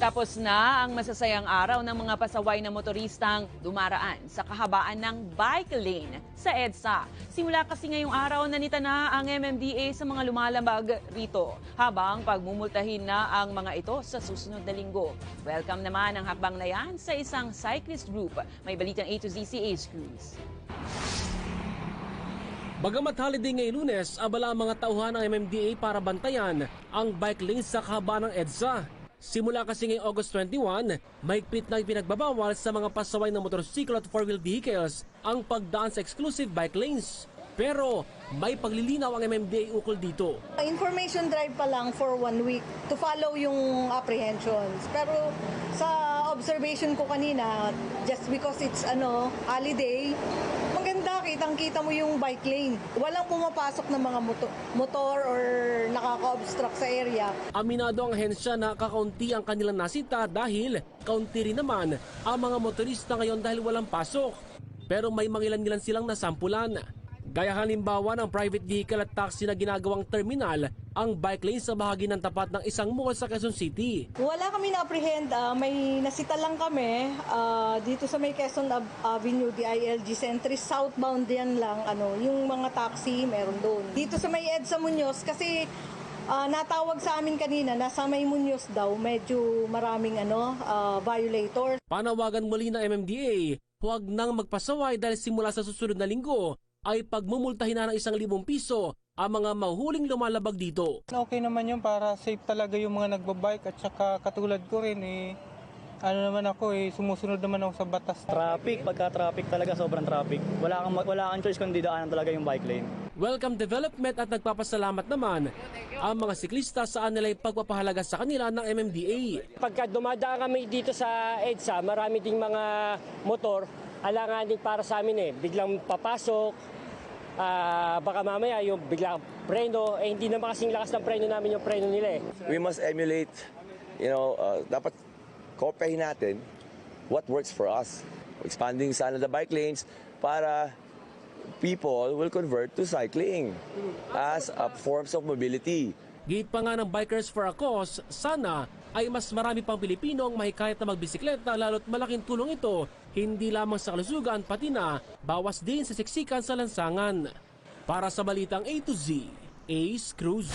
Tapos na ang masasayang araw ng mga pasaway na motoristang dumaraan sa kahabaan ng bike lane sa EDSA. Simula kasi ngayong araw nanita na ang MMDA sa mga lumalabag rito habang pagmumultahin na ang mga ito sa susunod na linggo. Welcome naman ang hakbang na yan sa isang cyclist group. May balitang A to Z si Ace. Bagamat holiday ngayong lunes, abala ang mga tauhan ng MMDA para bantayan ang bike lanes sa kahabaan ng EDSA. Simula kasi ngayong August 21, mahigpit na ipinagbabawal sa mga pasaway ng motorsiklo at four-wheel vehicles ang pagdaan sa exclusive bike lanes. Pero may paglilinaw ang MMDA ukol dito. Information drive pa lang for one week to follow yung apprehensions. Pero sa observation ko kanina, just because it's ano, holiday, maganda, kitang-kita mo yung bike lane. Walang pumapasok ng mga moto- motor or nakaka-obstruct sa area. Aminado ang hensya na kakaunti ang kanilang nasita dahil kaunti rin naman ang mga motorista ngayon dahil walang pasok. Pero may mangilan-ngilan silang nasampulan. Gaya halimbawa ng private vehicle at taxi na ginagawang terminal ang bike lane sa bahagi ng tapat ng isang mall sa Quezon City. Wala kami na-apprehend, ah, may nasita lang kami ah, dito sa may Quezon Ave- Avenue, DILG Centris, southbound yan lang, ano, yung mga taxi meron doon. Dito sa may EDSA Muñoz, kasi ah, natawag sa amin kanina, nasa may Muñoz daw, medyo maraming ano, ah, violators. Panawagan muli ng MMDA, huwag nang magpasaway dahil simula sa susunod na linggo ay pagmumultahin na ng isang libong piso ang mga mahuling lumalabag dito. Okay naman yun para safe talaga yung mga nagbabike at saka katulad ko rin eh ano naman ako eh sumusunod naman ako sa batas. Traffic, pagka traffic talaga sobrang traffic. Wala kang wala kang choice kundi daanan talaga yung bike lane. Welcome development at nagpapasalamat naman ang mga siklista sa nila pagpapahalaga sa kanila ng MMDA. Pagka dumadaan kami dito sa EDSA, marami ding mga motor, alanganin para sa amin eh. Biglang papasok, ah, baka mamaya yung biglang preno, eh hindi naman kasing lakas ng preno namin yung preno nila eh. we must emulate, you know, uh, dapat kopyahin natin what works for us. Expanding sana the bike lanes para people will convert to cycling as a forms of mobility. Gate pa nga ng Bikers for a Cause, sana ay mas marami pang Pilipino ang mahikayat na magbisikleta lalo't malaking tulong ito hindi lamang sa kalusugan pati na bawas din sa siksikan sa lansangan. Para sa Balitang A to Z, Ace Cruz.